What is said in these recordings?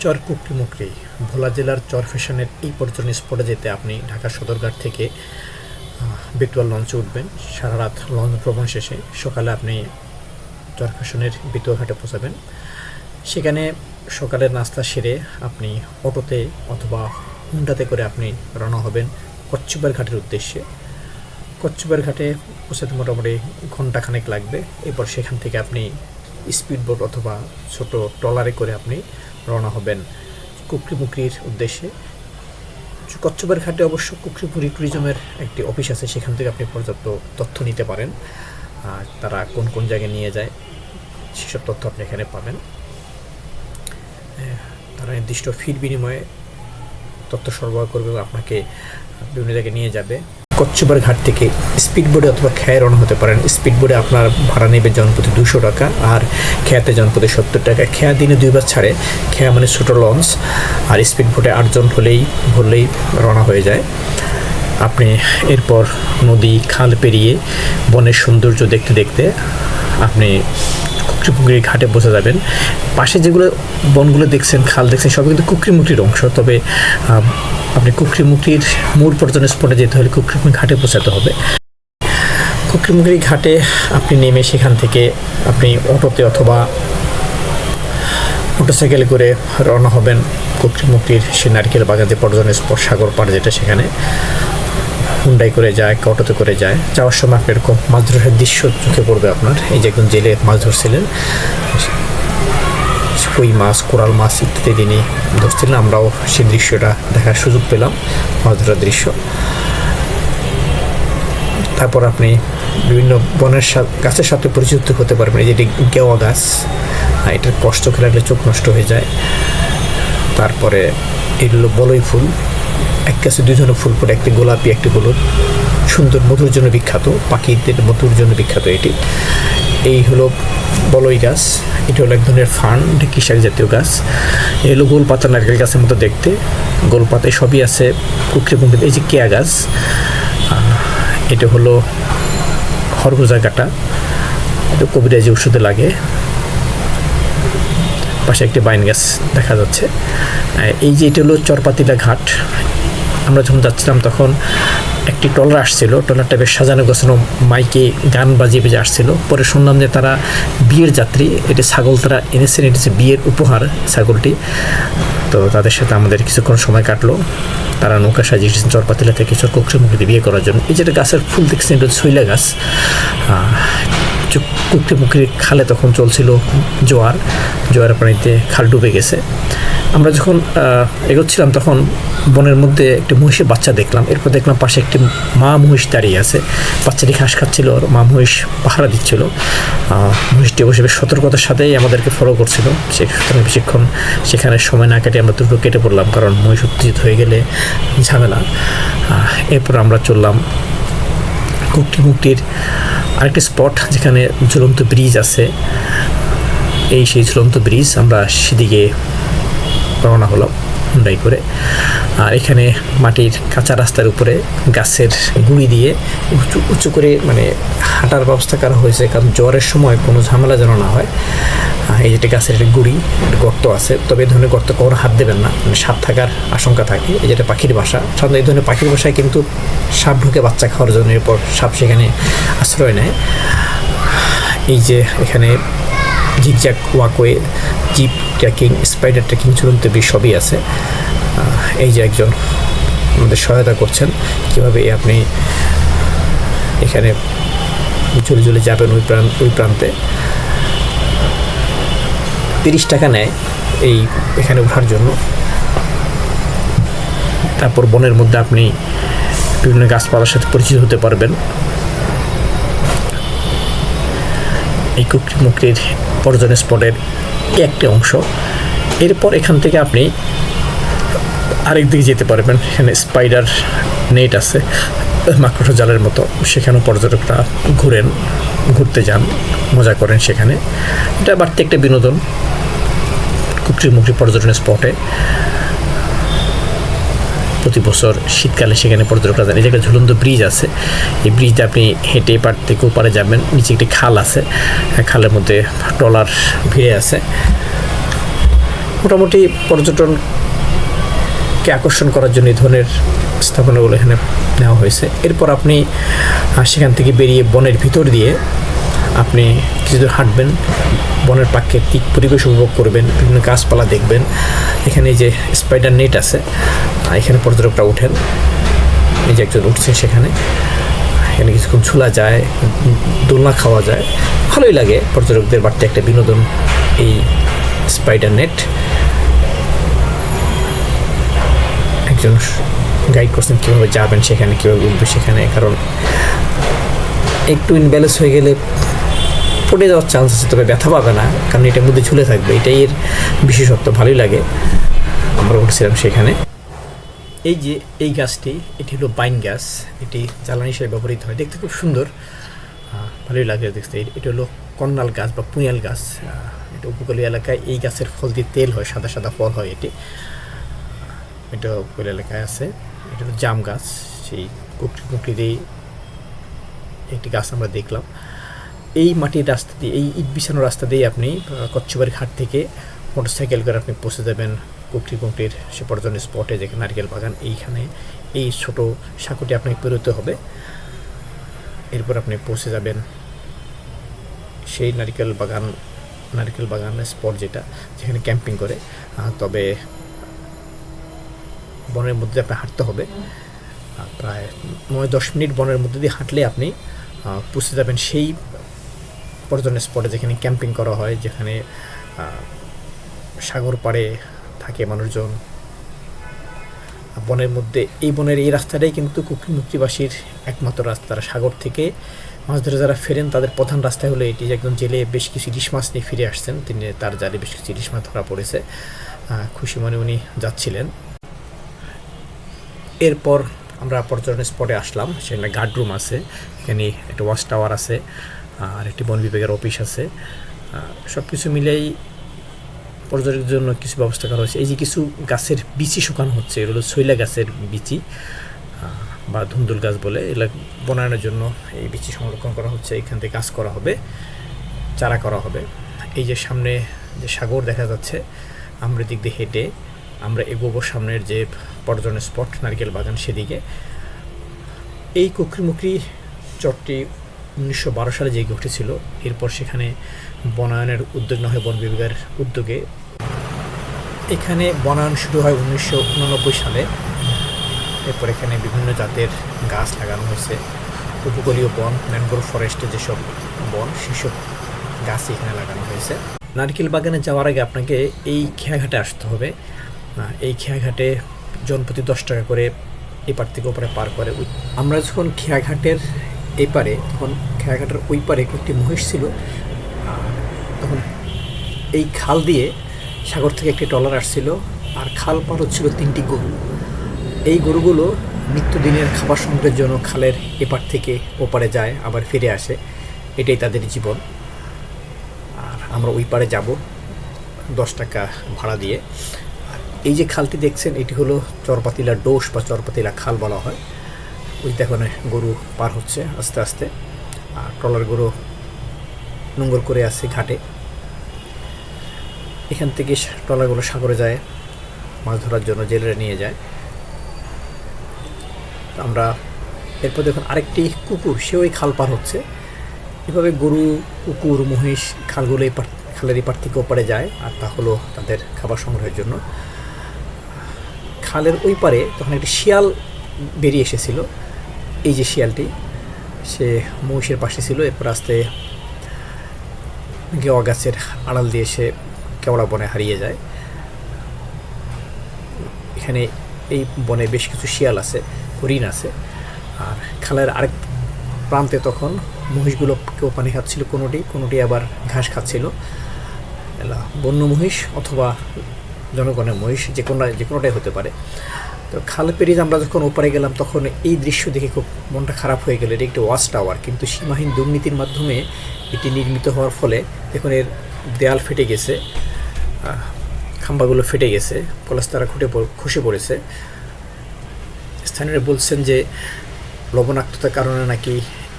চর কুকরিমুকরি ভোলা জেলার চর ফ্যাশনের এই পর্যটন স্পটে যেতে আপনি ঢাকা সদরঘাট থেকে আহ, লঞ্চে উঠবেন। সারা রাত লঞ্চ ভ্রমণ শেষে সকালে আপনি চর ফ্যাশনের ঘাটে পৌঁছাবেন। সেখানে সকালের নাস্তা সেরে আপনি অটোতে অথবা হুন্ডাতে করে আপনি রওনা হবেন কচ্ছপের ঘাটের উদ্দেশ্যে। কচ্ছপের ঘাটে পৌঁছাতে মোটামুটি ঘন্টাখানেক লাগবে। এরপর সেখান থেকে আপনি স্পিড বোট অথবা ছোট ট্রলারে করে আপনি হবেন কুকরিমুকরির উদ্দেশ্যে। কচ্ছপের ঘাটে অবশ্য কুকরিপুরি ট্যুরিজমের একটি অফিস আছে, সেখান থেকে আপনি পর্যাপ্ত তথ্য নিতে পারেন। আর তারা কোন কোন জায়গায় নিয়ে যায়, সেসব তথ্য আপনি এখানে পাবেন। তারা নির্দিষ্ট ফির বিনিময়ে তথ্য সরবরাহ করবে আপনাকে বিভিন্ন জায়গায় নিয়ে যাবে। কচ্ছপের ঘাট থেকে স্পিড বোর্ডে অথবা খেয়ে রওনা হতে পারেন। স্পিড বোর্ডে আপনার ভাড়া নেবে জনপ্রতি দুশো টাকা আর খেয়াতে জনপ্রতি সত্তর টাকা। খেয়া দিনে দুইবার ছাড়ে। খেয়া মানে ছোটো লঞ্চ আর স্পিড বোটে আটজন হলেই ভরলেই রওনা হয়ে যায়। আপনি এরপর নদী, খাল পেরিয়ে বনের সৌন্দর্য দেখতে দেখতে আপনি কুকরিমুকরি ঘাটে বসে যাবেন। পাশে যেগুলো বনগুলো দেখছেন, খাল দেখছেন, সবই কিন্তু কুকরিমুকরির অংশ। তবে আপনি কুকরিমুকরির মূল পর্যটন স্পটে যেতে হলে কুকরিমুকরি ঘাটে পৌঁছাতে হবে। কুকরিমুকরি ঘাটে আপনি নেমে সেখান থেকে আপনি অটোতে অথবা মোটরসাইকেলে করে রওনা হবেন কুকরিমুকরির সে নারকেল বাগান যে পর্যটন স্পট সাগর পাড় যেটা সেখানে। হুন্ডাই করে যায়, অটোতে করে যায়, যাওয়ার সময় আপনি এরকম মাছ ধরার দৃশ্য চোখে পড়বে আপনার। এই যে একজন জেলে মাছ ধরছিলেন কই মাছ, কোরাল মাছ ইত্যাদি তিনি ধরছিলেন। আমরাও সেই দৃশ্যটা দেখার সুযোগ পেলাম, মাছ ধরার দৃশ্য। তারপর আপনি বিভিন্ন বনের গাছের সাথে পরিচিত হতে পারবেন। এই যেটি গেওয়া গাছ এটার কষ্ট খেলে চোখ নষ্ট হয়ে যায়। তারপরে এগুলো বলই ফুল। এক দুই ধরনের ফুল পরে একটি গোলাপি, একটি হলুদ। সুন্দর মধুর জন্য বিখ্যাত, পাখিদের মধুর জন্য বিখ্যাত এটি। এই হলো বলই গাছ, এটা হলো এক ধরনের ফার্ন কিসারি জাতীয় গাছ। এই হলো গোলপাতা নারকেল গাছের মতো দেখতে। গোল গোলপাতায় সবই আছে কুকরি পুকুরি এই যে কেয়া গাছ এটা হলো খরগোজা কাটা। এটা কবিরাজি ওষুধে লাগে। পাশে একটি বাইন গাছ দেখা যাচ্ছে। এই যে এটা হলো চরপাতিলা ঘাট। আমরা যখন যাচ্ছিলাম তখন একটি ট্রলার আসছিল। ট্রলারটা বেশ সাজানো গোছানো, মাইকে গান বাজিয়ে বেজে আসছিল। পরে শুনলাম যে তারা বিয়ের যাত্রী, এটি ছাগল তারা এনেছেন এটি বিয়ের উপহার ছাগলটি। তো তাদের সাথে আমাদের কিছুক্ষণ সময় কাটলো। তারা নৌকা সাজিয়েছেন চরপাতিলা থেকে চর কুকরিমুখীতে বিয়ে করার জন্য। এই যেটা গাছের ফুল দেখছেন, এটা শৈলা গাছ। কুকরিমুখির খালে তখন চলছিল জোয়ার, জোয়ারের পানিতে খাল ডুবে গেছে। আমরা যখন এগোচ্ছিলাম তখন বনের মধ্যে একটি মহিষের বাচ্চা দেখলাম। এরপর দেখলাম পাশে একটি মা মহিষ দাঁড়িয়ে আছে। বাচ্চাটি ঘাস খাচ্ছিল আর মা মহিষ পাহারা দিচ্ছিল। মহিষটি অবশ্যই বেশ সতর্কতার সাথেই আমাদেরকে ফলো করছিল। সেখানে বেশিক্ষণ সেখানে সময় না কেটে আমরা দুটো কেটে পড়লাম, কারণ মহিষ উত্তেজিত হয়ে গেলে ঝামেলা। এরপর আমরা চললাম কুকটি মুক্তির আরেকটি স্পট যেখানে ঝুলন্ত ব্রিজ আছে। এই সেই ঝুলন্ত ব্রিজ আমরা সেদিকে রওনা হলাম, হুন্ডাই করে। আর এখানে মাটির কাঁচা রাস্তার উপরে গাছের গুঁড়ি দিয়ে উঁচু উঁচু করে মানে হাঁটার ব্যবস্থা করা হয়েছে, কারণ জ্বরের সময় কোনো ঝামেলা যেন না হয়। এই যেটা গাছের একটা গুঁড়ি গর্ত আছে, তবে এই ধরনের গর্ত কখনো হাত দেবেন না। মানে সাপ থাকার আশঙ্কা থাকে, এই যেটা পাখির বাসা। সাধারণত এই ধরনের পাখির বাসায় কিন্তু সাপ ঢুকে বাচ্চা খাওয়ার জন্য, এরপর সাপ সেখানে আশ্রয় নেয়। এই যে এখানে zigzag walkway, zip trekking spider trekking চূড়ান্ত সবই আছে। এই যে একজন আমাদের সহায়তা করছেন, কীভাবে আপনি এখানে চলে চলে যাবেন ওই প্রান্ত ওই প্রান্তে? তিরিশ টাকা নেয় এই এখানে ওঠার জন্য। তারপর বনের মধ্যে আপনি বিভিন্ন গাছপালার সাথে পরিচিত হতে পারবেন। এই কুকরি মুকরির পর্যটন স্পটের একটি অংশ। এরপর এখান থেকে আপনি আরেক দিকে যেতে পারবেন। এখানে স্পাইডার নেট আছে মাকড়সা জালের মতো। সেখানেও পর্যটকরা ঘুরেন ঘুরতে যান মজা করেন সেখানে। এটা বাড়তি একটা বিনোদন কুকরিমুকরি পর্যটন স্পটে প্রতি বছর শীতকালে সেখানে পর্যটকরা যান। এই জায়গায় ঝুলন্ত ব্রিজ আছে। এই ব্রিজে আপনি হেঁটে পার থেকে ওপারে যাবেন। নিচে একটি খাল আছে। হ্যাঁ, খালের মধ্যে ট্রলার ভিড়ে আছে। মোটামুটি পর্যটনকে আকর্ষণ করার জন্য এই ধরনের স্থাপনাগুলো এখানে নেওয়া হয়েছে। এরপর আপনি সেখান থেকে বেরিয়ে বনের ভিতর দিয়ে আপনি কিছু দূর হাঁটবেন, বনের প্রাকৃতিক পরিবেশ উপভোগ করবেন, বিভিন্ন গাছপালা দেখবেন। এখানে যে স্পাইডার নেট আছে এখানে পর্যটকরা ওঠেন এই যে একজন উঠছেন সেখানে। এখানে কিছুক্ষণ ঝোলা যায়, দোলনা খাওয়া যায়। ভালোই লাগে, পর্যটকদের বাড়তে একটা বিনোদন এই স্পাইডার নেট একজন গাইড করছেন কীভাবে যাবেন সেখানে, কীভাবে উঠবে সেখানে, কারণ একটু ইনব্যালেন্স হয়ে গেলে পড়ে যাওয়ার চান্স আছে তবে ব্যথা পাবে না, কারণ এটার মধ্যে ঝুলে থাকবে, এটাই এর বিশেষত্ব, ভালোই লাগে। আমরা উঠছিলাম সেখানে। এই যে এই গাছটি, এটি হলো বাইন গাছ, এটি জ্বালানি হিসেবে ব্যবহৃত হয়, দেখতে খুব সুন্দর। ভালোই লাগে দেখতে। এটা হলো কন্নাল গাছ বা পুঁয়াল গাছ। এটা উপকূলীয় এলাকায় এই গাছের ফল দিয়ে তেল হয়, সাদা সাদা ফল হয় এটি। এটা উপকূলীয় এলাকায় আছে, এটা হলো জাম গাছ, সেই কুকরি কুকরি দিয়ে একটি গাছ আমরা দেখলাম। এই মাটির রাস্তা দিয়ে, এই ইট বিছানো রাস্তা দিয়ে আপনি কচ্ছবাড়ি ঘাট থেকে মোটরসাইকেল করে আপনি পৌঁছে যাবেন কুকরি কুকরির সে পর্যটন স্পটে, যেখানে নারকেল বাগান, এইখানে এই ছোট সাঁকুটি আপনাকে পেরোতে হবে। এরপর আপনি পৌঁছে যাবেন সেই নারকেল বাগান, নারকেল বাগানের স্পট যেটা, যেখানে ক্যাম্পিং করে। তবে বনের মধ্যে আপনার হাঁটতে হবে। প্রায় নয় দশ মিনিট বনের মধ্যে দিয়ে হাঁটলে আপনি পৌঁছে যাবেন সেই পর্যটন স্পটে যেখানে ক্যাম্পিং করা হয়, যেখানে সাগর পাড়ে থাকে মানুষজন। বনের মধ্যে, এই বনের এই রাস্তাটাই কিন্তু কুকি মুক্তিবাসীর একমাত্র রাস্তা। তারা সাগর থেকে মাছ ধরে যারা ফেরেন, তাদের প্রধান রাস্তা হলো এটি একজন জেলে বেশ কিছু ইলিশ মাছ নিয়ে ফিরে আসছেন। তিনি তার জালে বেশ কিছু ইলিশ মাছ ধরা পড়েছে। খুশি মনে উনি যাচ্ছিলেন। এরপর আমরা পর্যটন স্পটে আসলাম। সেখানে গার্ড রুম আছে, এখানে একটা ওয়াচ টাওয়ার আছে, আর একটি বন বিভাগের অফিস আছে। সব কিছু মিলেই পর্যটকদের জন্য কিছু ব্যবস্থা করা হয়েছে। এই যে কিছু গাছের বিচি শুকানো হচ্ছে, এগুলো শৈলা গাছের বিচি বা ধুন্দুল গাছ বলে। এগুলো বনানোর জন্য এই বিচি সংরক্ষণ করা হচ্ছে। এখান থেকে গাছ করা হবে, চারা করা হবে। এই যে সামনে যে সাগর দেখা যাচ্ছে আমরা দিক দিয়ে হেঁটে আমরা এগোবো সামনের যে পর্যটন স্পট, নারকেল বাগান সেদিকে। এই কুকরিমুকরি চরটি উনিশশো বারো সালে যে উঠেছিল। এরপর সেখানে বনায়নের উদ্যোগ না হয় বন বিভাগের উদ্যোগে। এখানে বনায়ন শুরু হয় উনিশশো উননব্বই সালে। এরপর এখানে বিভিন্ন জাতের গাছ লাগানো হয়েছে। উপকূলীয় বন, ম্যানগ্রোভ ফরেস্টে যেসব বন, সেসব গাছ এখানে লাগানো হয়েছে। নারকেল বাগানে যাওয়ার আগে আপনাকে এই খেয়াঘাটে আসতে হবে। এই খেয়াঘাটে জনপ্রতি দশ টাকা করে এপার থেকে ওপারে পার করে। আমরা যখন খেয়াঘাটের এপারে, তখন খেয়াঘাটের ওই পারে একটি মহিষ ছিল তখন এই খাল দিয়ে সাগর থেকে একটি ট্রলার আসছিল, আর খাল পার হচ্ছিল তিনটি গরু। এই গরুগুলো নিত্যদিনের খাবার সংগ্রহের জন্য খালের এপার থেকে ওপারে যায়, আবার ফিরে আসে। এটাই তাদের জীবন। আর আমরা ওই পারে যাব দশ টাকা ভাড়া দিয়ে। এই যে খালটি দেখছেন, এটি হলো চরপাতিলা ডোস বা চরপাতিলা খাল বলা হয়। ওই দেখুন গরু পার হচ্ছে আস্তে আস্তে। আর ট্রলার গরু নোংর করে আসছে ঘাটে। এখান থেকে ট্রলারগুলো সাগরে যায়, মাছ ধরার জন্য জেলেরা নিয়ে যায়। আমরা এরপর দেখুন, আরেকটি কুকুর সে ওই খাল পার হচ্ছে। এভাবে গরু, কুকুর, মহিষ, খালগুলো এপার খালের এপার থেকে ওপারে যায়, আর তা হলো তাদের খাবার সংগ্রহের জন্য। খালের ওই পারে তখন একটি শিয়াল বেরিয়ে এসেছিল। এই যে শিয়ালটি, সে মহিষের পাশে ছিল। এরপর আস্তে গেওয়া গাছের আড়াল দিয়ে সে কেওড়া বনে হারিয়ে যায়। এখানে এই বনে বেশ কিছু শিয়াল আছে, হরিণ আছে। আর খালের আরেক প্রান্তে তখন মহিষগুলো কেউ পানি খাচ্ছিল, কোনোটি কোনোটি আবার ঘাস খাচ্ছিল। বন্য মহিষ অথবা জনগণের মহিষ, যে কোনো যে কোনোটাই হতে পারে। তো খাল পেরিয়ে আমরা যখন ওপারে গেলাম, তখন এই দৃশ্য দেখে খুব মনটা খারাপ হয়ে গেল। এটি একটি ওয়াচ টাওয়ার, কিন্তু সীমাহীন দুর্নীতির মাধ্যমে এটি নির্মিত হওয়ার ফলে দেখুন এর দেয়াল ফেটে গেছে খাম্বাগুলো ফেটে গেছে পলাস্তারা খুঁটে খসে পড়েছে। স্থানীয়রা বলছেন যে লবণাক্ততার কারণে নাকি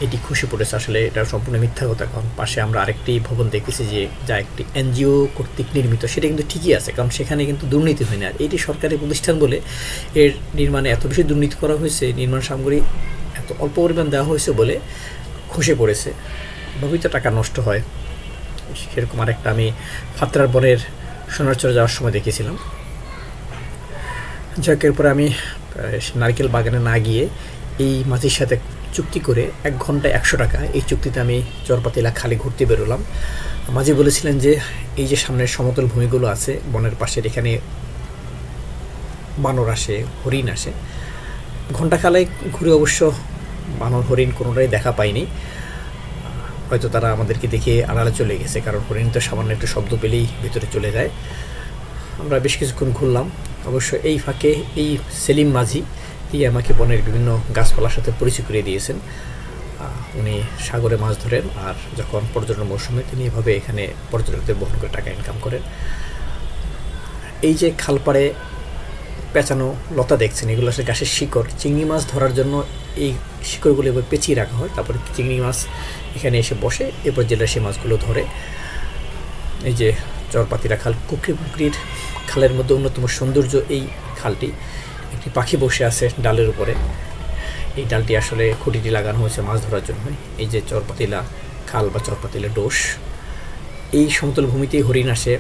এটি খুশি পড়েছে। আসলে এটা সম্পূর্ণ মিথ্যা কথা, কারণ পাশে আমরা আরেকটি ভবন দেখেছি যে, যা একটি এনজিও কর্তৃক নির্মিত। সেটা কিন্তু ঠিকই আছে, কারণ সেখানে কিন্তু দুর্নীতি হয় না। আর এটি সরকারি প্রতিষ্ঠান বলে এর নির্মাণে এত বেশি দুর্নীতি করা হয়েছে, নির্মাণ সামগ্রী এত অল্প পরিমাণ দেওয়া হয়েছে বলে খসে পড়েছে। ভবিত টাকা নষ্ট হয়। সেরকম আরেকটা আমি ফাত্রার বনের সোনারচরে যাওয়ার সময় দেখেছিলাম। যাক, এরপরে আমি নারকেল বাগানে না গিয়ে এই মাঝির সাথে চুক্তি করে এক ঘন্টায় একশো টাকা, এই চুক্তিতে আমি চরপাতিলা খালি ঘুরতে বেরোলাম। মাঝি বলেছিলেন যে, এই যে সামনের সমতল ভূমিগুলো আছে, বনের পাশের এখানে বানর আসে, হরিণ আসে। ঘণ্টা খালায় ঘুরে অবশ্য বানর, হরিণ কোনোটাই দেখা পাইনি। হয়তো তারা আমাদেরকে দেখে আড়ালে চলে গেছে, কারণ হরিণ তো সামান্য একটু শব্দ পেলেই ভিতরে চলে যায়। আমরা বেশ কিছুক্ষণ ঘুরলাম। অবশ্য এই ফাঁকে এই সেলিম মাঝি তিনি আমাকে বনের বিভিন্ন গাছপালার সাথে পরিচয় করিয়ে দিয়েছেন। উনি সাগরে মাছ ধরেন আর যখন পর্যটন মৌসুমে তিনি এভাবে এখানে পর্যটকদের বহন করে টাকা ইনকাম করেন। এই যে খালপাড়ে পেঁচানো লতা দেখছেন, এগুলো আসলে গাছের শিকড়। চিংড়ি মাছ ধরার জন্য এই শিকড়গুলো এবার পেঁচিয়ে রাখা হয়, তারপরে চিংড়ি মাছ এখানে এসে বসে, এরপর জেলে সেই মাছগুলো ধরে। এই যে চরপাতিরা খাল কুকরি পুকুরির খালের মধ্যে অন্যতম সৌন্দর্য এই খালটি। একটি পাখি বসে আছে ডালের উপরে। এই ডালটি আসলে খুঁটিটি লাগানো হয়েছে মাছ ধরার জন্য। এই যে চরপাতিলা, খাল বা চরপাতিলা ডোস, এই সমতল ভূমিতেই হরিণ আসে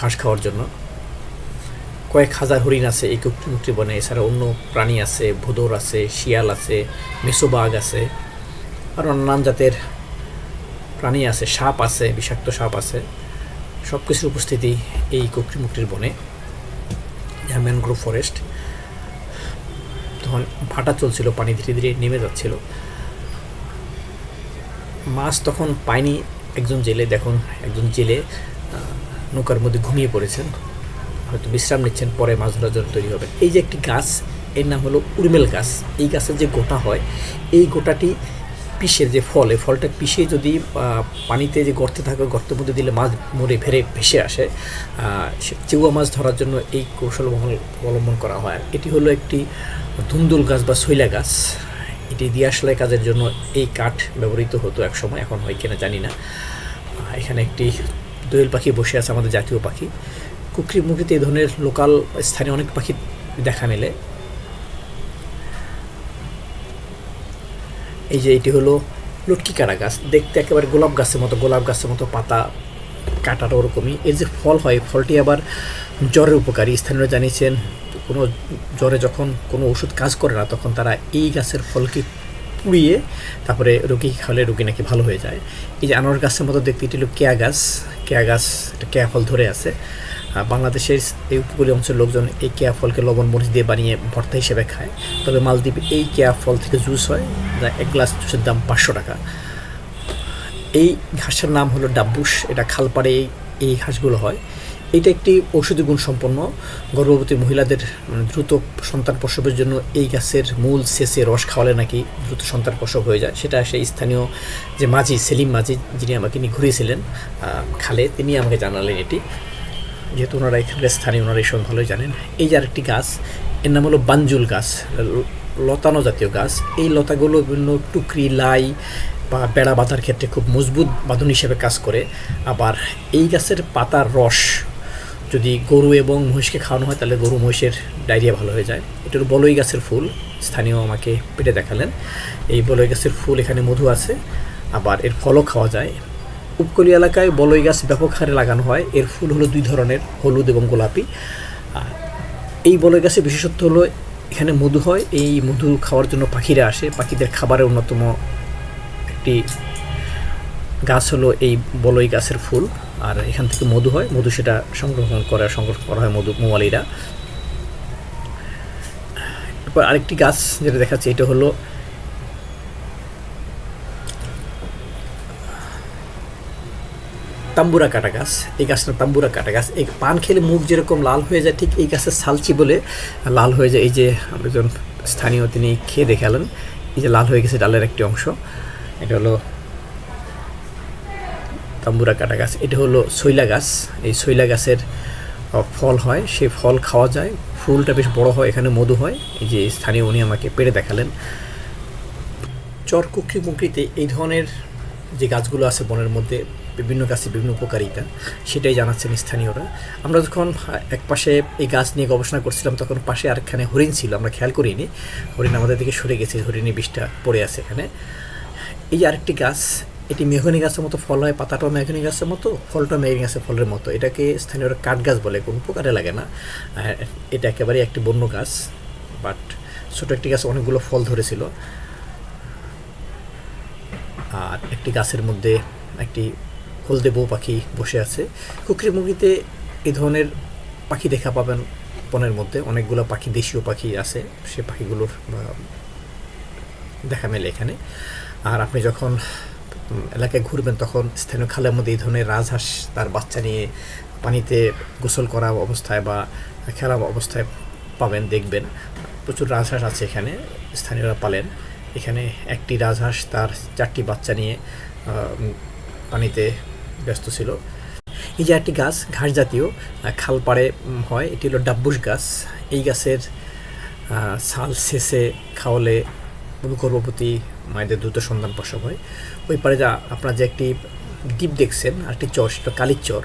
ঘাস খাওয়ার জন্য। কয়েক হাজার হরিণ আছে এই কুকরি বনে, এছাড়া অন্য প্রাণী আছে, ভোদর আছে, শিয়াল আছে, মেসোবাঘ আছে, আর নানান জাতের প্রাণী আছে, সাপ আছে, বিষাক্ত সাপ আছে। সব কিছুর উপস্থিতি এই কুকরিমুকরির বনে যা ম্যানগ্রোভ ফরেস্ট তখন ভাটা চলছিল, পানি ধীরে ধীরে নেমে যাচ্ছিল। মাছ তখন পায়নি, একজন জেলে, দেখুন, একজন জেলে নৌকার মধ্যে ঘুমিয়ে পড়েছেন। হয়তো বিশ্রাম নিচ্ছেন, পরে মাছ ধরার জন্য তৈরি হবে। এই যে একটি গাছ, এর নাম হলো উর্মেল গাছ। এই গাছের যে গোটা হয়, এই গোটাটি পিষের যে ফল, এই ফলটা পিষে যদি পানিতে যে গর্তে থাকে গর্তের মধ্যে দিলে মাছ মরে ফেরে, ভেসে আসে। চেউয়া মাছ ধরার জন্য এই কৌশল অবলম্বন করা হয়। এটি হলো একটি ধুন্দুল গাছ বা শৈলা গাছ। এটি দিয়া কাজের জন্য এই কাঠ ব্যবহৃত হতো এক সময়, এখন হয় কিনা জানি না। এখানে একটি দোয়েল পাখি বসে আছে, আমাদের জাতীয় পাখি। কুকরি মুখীতে এই ধরনের লোকাল স্থানীয় অনেক পাখি দেখা মেলে। এই যে এটি হলো লটকি কাটা গাছ। দেখতে একেবারে গোলাপ গাছের মতো, গোলাপ গাছের মতো পাতা কাটাটা ওরকমই। এর যে ফল হয় ফলটি আবার জ্বরের উপকারী। স্থানীয়রা জানিয়েছেন, কোনো জ্বরে যখন কোনো ওষুধ কাজ করে না, তখন তারা এই গাছের ফলকে পুড়িয়ে তারপরে রোগী খাওয়ালে রোগী নাকি ভালো হয়ে যায়। এই যে আনারস গাছের মতো দেখতে, এটি হলো কেয়া গাছ। কেয়া গাছ, একটা কেয়া ফল ধরে আছে। বাংলাদেশের এই উপকূলীয় অঞ্চলের লোকজন এই কেয়া ফলকে লবণ, মরিচ দিয়ে বানিয়ে ভর্তা হিসেবে খায়। তবে মালদ্বীপে এই কেয়া ফল থেকে জুস হয়, যা এক গ্লাস জুসের দাম পাঁচশো টাকা। এই ঘাসের নাম হলো ডাব্বুস, এটা খালপাড়ে এই- ঘাসগুলো হয়। এটা একটি ঔষধি গুণ সম্পন্ন। গর্ভবতী মহিলাদের মানে দ্রুত সন্তান প্রসবের জন্য এই গাছের মূল শেষে রস খাওয়ালে নাকি দ্রুত সন্তান প্রসব হয়ে যায়। সেটা সেই স্থানীয় যে মাঝি, সেলিম মাঝি, যিনি আমাকে নিয়ে ঘুরিয়েছিলেন খালে তিনি আমাকে জানালেন এটি। যেহেতু ওনারা এখানকার স্থানীয়, ওনারা এই সময় ভালোই জানেন। এই যে আরেকটি গাছ, এর নাম হলো বাঞ্জুল গাছ, লতানো জাতীয় গাছ। এই লতাগুলো বিভিন্ন টুকরি, লাই বা বেড়া বাঁধার ক্ষেত্রে খুব মজবুত বাঁধন হিসেবে কাজ করে। আবার এই গাছের পাতার রস, যদি গরু এবং মহিষকে খাওয়ানো হয়, তাহলে গরু মহিষের ডায়রিয়া ভালো হয়ে যায়। এটা হলো বলই গাছের ফুল, স্থানীয় আমাকে পেটে দেখালেন। এই বলই গাছের ফুল এখানে মধু আছে, আবার এর ফলও খাওয়া যায়। উপকূলীয় এলাকায় বলই গাছ ব্যাপক হারে লাগানো হয়। এর ফুল হলো দুই ধরনের, হলুদ এবং গোলাপি। এই বলই গাছের বিশেষত্ব হলো এখানে মধু হয়। এই মধু খাওয়ার জন্য পাখিরা আসে। পাখিদের খাবারের অন্যতম একটি গাছ হলো এই বলই গাছের ফুল। আর এখান থেকে মধু হয়। মধু সেটা সংরক্ষণ করে, সংগ্রহ করা হয় মধু, মোয়ালিরা। এরপর আরেকটি গাছ যেটা দেখাচ্ছে, এটা হলো তাম্বুরা কাটা গাছ, এই গাছটা তাম্বুরা কাটা গাছ। এই পান খেলে মুখ যেরকম লাল হয়ে যায়, ঠিক এই গাছের সালচি বলে লাল হয়ে যায়। এই যে একজন স্থানীয় তিনি খেয়ে দেখালেন এই যে লাল হয়ে গেছে ডালের একটি অংশ। এটা হলো তাম্বুরা কাটা গাছ। এটা হলো শৈলা গাছ। এই শৈলা গাছের ফল হয়। সেই ফল খাওয়া যায়। ফুলটা বেশ বড় হয়, এখানে মধু হয়। এই যে স্থানীয় উনি আমাকে পেড়ে দেখালেন। চর কুকরি মুকরিতে এই ধরনের যে গাছগুলো আছে বনের মধ্যে বিভিন্ন গাছে বিভিন্ন উপকারিতা সেটাই জানাচ্ছেন স্থানীয়রা। আমরা যখন এক পাশে এই গাছ নিয়ে গবেষণা করছিলাম, তখন পাশে আরেকখানে হরিণ ছিল, আমরা খেয়াল করিনি। হরিণ আমাদের দিকে সরে গেছে হরিণী বিষটা পড়ে আছে এখানে। এই আরেকটি গাছ, এটি মেহগনি গাছের মতো ফল হয়, পাতাটাও মেহগনি গাছের মতো, ফলটাও মেহগনি গাছের ফলের মতো। এটাকে স্থানীয়রা কাঠ গাছ বলে, কোনো উপকারে লাগে না। এটা একেবারে একটি বন্য গাছ, বাট ছোটো একটি গাছ অনেকগুলো ফল ধরেছিল। আর একটি গাছের মধ্যে একটি হলদে বউ পাখি বসে আছে। কুকরি মুগিতে এই ধরনের পাখি দেখা পাবেন বনের মধ্যে। অনেকগুলো পাখি, দেশীয় পাখি আছে। সে পাখিগুলোর দেখা মেলে এখানে। আর আপনি যখন এলাকায় ঘুরবেন তখন স্থানীয় খালের মধ্যে এই ধরনের রাজহাঁস তার বাচ্চা নিয়ে পানিতে গোসল করা অবস্থায় বা খেলা অবস্থায় পাবেন, দেখবেন। প্রচুর রাজহাঁস আছে এখানে, স্থানীয়রা পালেন। এখানে একটি রাজহাঁস তার চারটি বাচ্চা নিয়ে পানিতে ব্যস্ত ছিল। এই যে একটি গাছ, ঘাস জাতীয় খাল পাড়ে হয়, এটি হলো ডাব্বুস গাছ। এই গাছের ছাল শেষে খাওয়ালে গর্ভবতী মায়েদের দ্রুত সন্তান প্রসব হয়। ওই পারে যা, আপনারা যে একটি দ্বীপ দেখছেন আর একটি চর, সেটা কালির চর।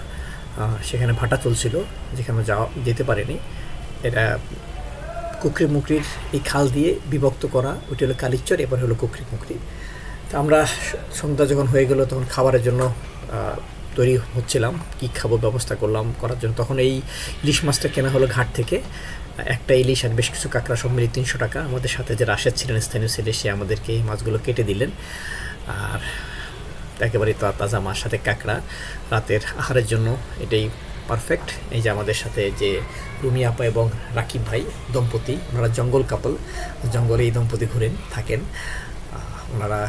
সেখানে ভাটা চলছিল, যেখানে যাওয়া, যেতে পারেনি। এটা কুকরি মুকরির এই খাল দিয়ে বিভক্ত করা ওটি হলো কালিচর এবার হলো কুকরি মুকরি তো আমরা সন্ধ্যা যখন হয়ে গেল, তখন খাবারের জন্য তৈরি হচ্ছিলাম। কি খাব, ব্যবস্থা করলাম, করার জন্য। তখন এই ইলিশ মাছটা কেনা হলো ঘাট থেকে। একটা ইলিশ আর বেশ কিছু কাঁকড়া সব মিলিয়ে তিনশো টাকা। আমাদের সাথে যে রাশেদ ছিলেন, স্থানীয় ছেলে, সে আমাদেরকে এই মাছগুলো কেটে দিলেন। আর একেবারে তা- তাজা মাছ, সাথে কাঁকড়া। রাতের আহারের জন্য এটাই পারফেক্ট এই যে আমাদের সাথে যে রুমি আপা এবং রাকিব ভাই, দম্পতি, ওনারা জঙ্গল কাপল জঙ্গলে এই দম্পতি ঘুরেন, থাকেন। ওনারা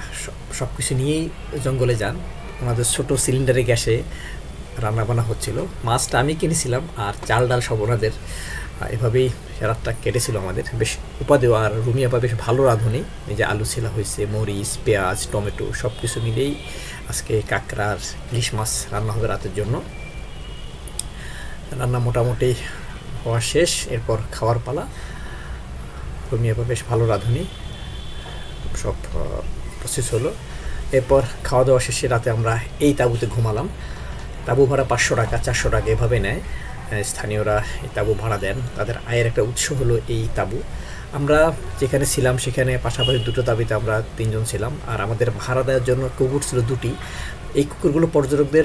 সব কিছু নিয়েই জঙ্গলে যান। ওনাদের ছোট সিলিন্ডারে গ্যাসে রান্নাবান্না হচ্ছিল। মাছটা আমি কিনেছিলাম আর চাল ডাল সব ওনাদের। এভাবেই রাতটা কেটেছিল আমাদের। বেশ উপাদেয় আর রুমি আপা বেশ ভালো রাঁধুনি। এই যে আলু ছিলা হয়েছে, মরিচ, পেঁয়াজ, টমেটো সব কিছু মিলেই আজকে কাঁকড়ার ইলিশ মাছ রান্না হবে রাতের জন্য। রান্না মোটামুটি হওয়া শেষ। এরপর খাওয়ার পালা। রুমি আপা বেশ ভালো রাঁধুনি। সব প্রসেস হলো। এরপর খাওয়া দাওয়া শেষে রাতে আমরা এই তাঁবুতে ঘুমালাম। তাঁবু ভাড়া পাঁচশো টাকা, চারশো টাকা এভাবে নেয়। স্থানীয়রা এই তাঁবু ভাড়া দেন। তাদের আয়ের একটা উৎস হলো এই তাঁবু। আমরা যেখানে ছিলাম সেখানে পাশাপাশি দুটো তাবিতে আমরা তিনজন ছিলাম। আর আমাদের ভাড়া দেওয়ার জন্য কুকুর ছিল দুটি। এই কুকুরগুলো পর্যটকদের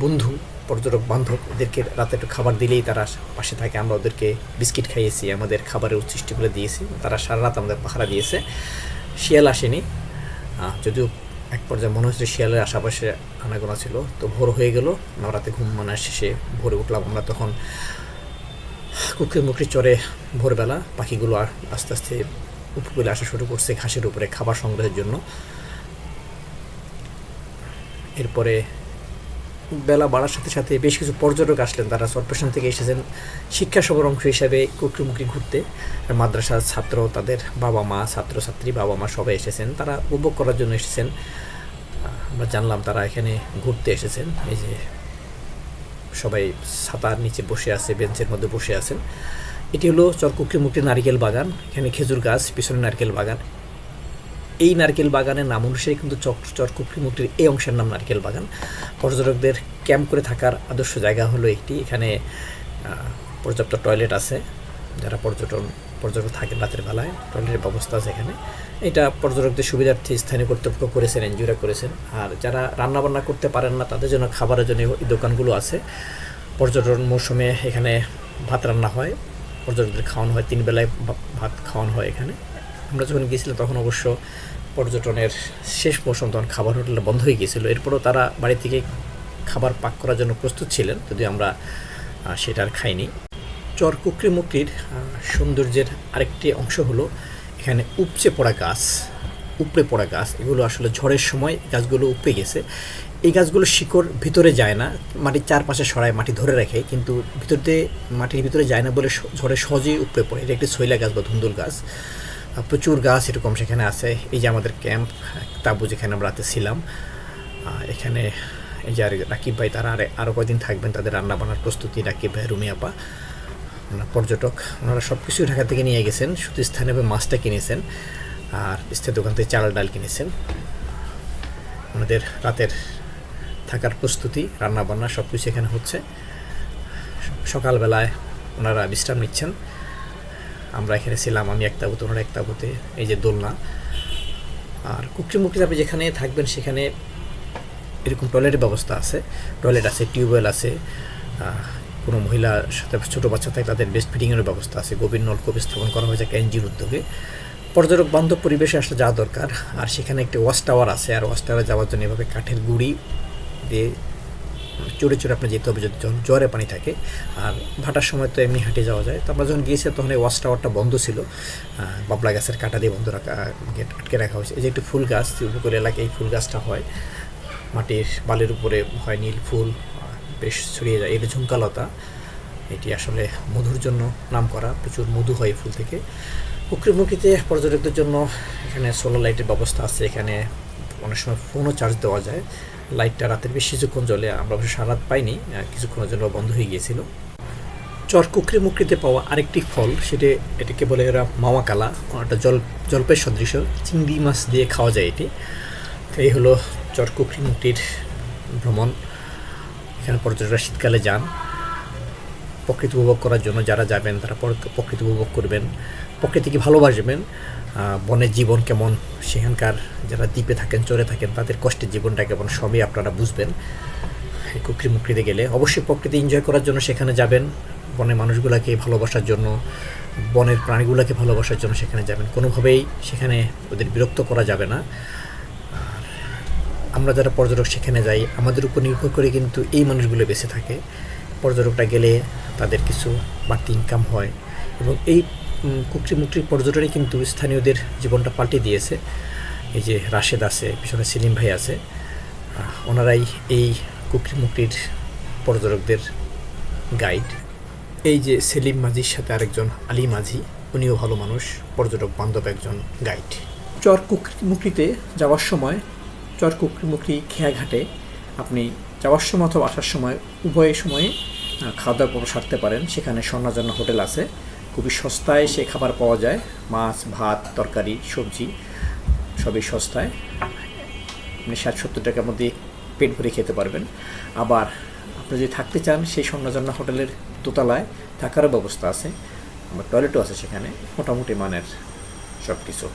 বন্ধু, পর্যটক বান্ধব, এদেরকে রাতে একটু খাবার দিলেই তারা পাশে থাকে। আমরা ওদেরকে বিস্কিট খাইয়েছি, আমাদের খাবারের উচ্ছিষ্টগুলো দিয়েছি। তারা সারা রাত আমাদের পাহারা দিয়েছে। শিয়াল আসেনি। যদিও এক পর্যায়ে মনে হচ্ছে শিয়ালের আশেপাশে আনাগোনা ছিল, তো ভোর হয়ে গেল। আমরা রাতে ঘুম মানার শেষে ভোরে উঠলাম আমরা তখন কুকুরের মুখরি চড়ে ভোরবেলা। পাখিগুলো আস্তে আস্তে উপকূলে আসা শুরু করছে ঘাসের উপরে খাবার সংগ্রহের জন্য। এরপরে বেলা বাড়ার সাথে সাথে বেশ কিছু পর্যটক আসলেন। তারা চট্টগ্রাম থেকে এসেছেন শিক্ষা সবর অংশ হিসাবে কুকরিমুখী ঘুরতে। মাদ্রাসার ছাত্র, তাদের বাবা মা ছাত্রছাত্রী বাবা মা সবাই এসেছেন। তারা উপভোগ করার জন্য এসেছেন। আমরা জানলাম তারা এখানে ঘুরতে এসেছেন। এই যে সবাই ছাতার নিচে বসে আছে, বেঞ্চের মধ্যে বসে আছেন। এটি হলো চরকুকরিমুখী নারিকেল বাগান। এখানে খেজুর গাছ, পিছনে নারকেল বাগান। এই নারকেল বাগানের নাম অনুসারে কিন্তু চক চরকুকরিমুক্তির এই অংশের নাম নারকেল বাগান। পর্যটকদের ক্যাম্প করে থাকার আদর্শ জায়গা হলো একটি। এখানে পর্যাপ্ত টয়লেট আছে। যারা পর্যটন, পর্যটক থাকেন রাতের বেলায়, টয়লেটের ব্যবস্থা আছে এখানে। এটা পর্যটকদের সুবিধার্থে স্থানীয় কর্তৃপক্ষ করেছেন, এনজিওরা করেছেন। আর যারা রান্নাবান্না করতে পারেন না, তাদের জন্য খাবারের জন্য এই দোকানগুলো আছে। পর্যটন মৌসুমে এখানে ভাত রান্না হয়। পর্যটকদের খাওয়ানো হয়। তিন বেলায় ভাত খাওয়ানো হয় এখানে। আমরা যখন গিয়েছিলাম, তখন অবশ্য পর্যটনের শেষ মৌসুম তখন খাবার হোটেলটা বন্ধ হয়ে গিয়েছিল। এরপরও তারা বাড়ি থেকে খাবার পাক করার জন্য প্রস্তুত ছিলেন যদি আমরা সেটা আর খাইনি। চর কুকরি মুকরির সৌন্দর্যের আরেকটি অংশ হলো এখানে উপচে পড়া গাছ, উপড়ে পড়া গাছ। এগুলো আসলে ঝড়ের সময় গাছগুলো উপড়ে গেছে। এই গাছগুলো শিকড় ভিতরে যায় না, মাটির চারপাশে সরায়, মাটি ধরে রাখে, কিন্তু ভিতরতে, মাটির ভিতরে যায় না বলে ঝড়ে সহজেই উপড়ে পড়ে। এটা একটি শৈলা গাছ বা ধুন্দুল গাছ। প্রচুর গাছ এরকম সেখানে আছে। এই যে আমাদের ক্যাম্প, তাবু যেখানে আমরা রাতে ছিলাম এখানে এই যে আর রাকিব ভাই, তারা আর আরও কয়দিন থাকবেন, তাদের রান্না বান্নার প্রস্তুতি, রাকিব ভাই, রুমি আপা, ওনারা পর্যটক, ওনারা সব কিছুই ঢাকা থেকে নিয়ে গেছেন, শুধু স্থানীয়ভাবে মাছটা কিনেছেন আর স্থায়ী দোকান থেকে চাল ডাল কিনেছেন। ওনাদের রাতের থাকার প্রস্তুতি, রান্নাবান্না সব কিছু এখানে হচ্ছে। সকালবেলায় ওনারা বিশ্রাম নিচ্ছেন। আমরা এখানে ছিলাম, আমি এক তাবুতে, ওনারা এক তাবুতে, এই যে দোলনা। আর কুকরিমুখী আপনি যেখানে থাকবেন, সেখানে এরকম টয়লেটের ব্যবস্থা আছে। টয়লেট আছে, টিউবওয়েল আছে কোনো মহিলার সাথে ছোটো বাচ্চা থাকে তাদের বেস্ট ফিডিংয়ের ব্যবস্থা আছে। গভীর নলকূপ স্থাপন করা হয়েছে এনজির উদ্যোগে। পর্যটক বান্ধব পরিবেশে আসলে যাওয়া দরকার। আর সেখানে একটি ওয়াচ টাওয়ার আছে। আর ওয়াচ টাওয়ারে যাওয়ার জন্য এভাবে কাঠের গুড়ি দিয়ে চড়ে চড়ে আপনার যেতে হবে যদি জোয়ারে পানি থাকে। আর ভাটার সময় তো এমনি হাঁটে যাওয়া যায়। তো আমরা যখন গিয়েছিলাম তখন এই ওয়াচ টাওয়ারটা বন্ধ ছিল। বাবলা গাছের কাটা দিয়ে বন্ধ রাখা আটকে রাখা হয়েছে। এই যে একটি ফুল গাছ উপকূল এলাকায় এই ফুল গাছটা হয়। মাটির বালির উপরে হয় নীল ফুল বেশ ছড়িয়ে যায়। এটা ঝুমকালতা, এটি আসলে মধুর জন্য নাম করা প্রচুর মধু হয় ফুল থেকে। উকরিমুখীতে পর্যটকদের জন্য এখানে সোলার লাইটের ব্যবস্থা আছে। এখানে অনেক সময় ফোনও চার্জ দেওয়া যায়। লাইটটা রাতের বেশ কিছুক্ষণ জ্বলে আমরা অবশ্য সারাত রাত পাইনি কিছুক্ষণের জন্য বন্ধ হয়ে গিয়েছিল। চর কুকরি মুকরিতে পাওয়া আরেকটি ফল, সেটি এটাকে বলে এরা মাওয়া কালা একটা জল জলপের সদৃশ চিংড়ি মাছ দিয়ে খাওয়া যায় এটি। এই হলো চর কুকরি মুকরির ভ্রমণ। এখানে পর্যটকরা শীতকালে যান। প্রকৃতি উপভোগ করার জন্য যারা যাবেন, তারা প্রকৃতি উপভোগ করবেন, প্রকৃতিকে ভালোবাসবেন। বনের জীবন কেমন, সেখানকার যারা দ্বীপে থাকেন, চরে থাকেন, তাদের কষ্টের জীবনটা কেমন, সবই আপনারা বুঝবেন। কুকরি মুকরিতে গেলে অবশ্যই প্রকৃতি এনজয় করার জন্য সেখানে যাবেন। বনের মানুষগুলোকে ভালোবাসার জন্য, বনের প্রাণীগুলোকে ভালোবাসার জন্য সেখানে যাবেন। কোনোভাবেই সেখানে ওদের বিরক্ত করা যাবে না। আমরা যারা পর্যটক সেখানে যাই, আমাদের উপর নির্ভর করে কিন্তু এই মানুষগুলো বেঁচে থাকে। পর্যটকরা গেলে তাদের কিছু বাড়তি ইনকাম হয়। এবং এই কুকরি মুকরি পর্যটনই কিন্তু স্থানীয়দের জীবনটা পাল্টে দিয়েছে। এই যে রাশেদ আছে, পিছনে সেলিম ভাই আছে ওনারাই এই কুকরি মুকরির পর্যটকদের গাইড এই যে সেলিম মাঝির সাথে আরেকজন আলী মাঝি, উনিও ভালো মানুষ, পর্যটক বান্ধব একজন গাইড চর কুকরিমুকরিতে যাওয়ার সময়, চর কুকরিমুকরি খেয়াঘাটে আপনি যাওয়ার সময় অথবা আসার সময়, উভয় সময়ে খাওয়া সারতে পারেন। সেখানে স্বর্ণাজন্য হোটেল আছে। খুবই সস্তায় সে খাবার পাওয়া যায়। মাছ, ভাত, তরকারি, সবজি, সবই সস্তায়। আপনি ষাট সত্তর টাকার মধ্যে পেট ভরে খেতে পারবেন। আবার আপনি যদি থাকতে চান, সেই স্বর্ণজন্না হোটেলের দোতলায় থাকারও ব্যবস্থা আছে। আমার টয়লেটও আছে সেখানে। মোটামুটি মানের সব কিছু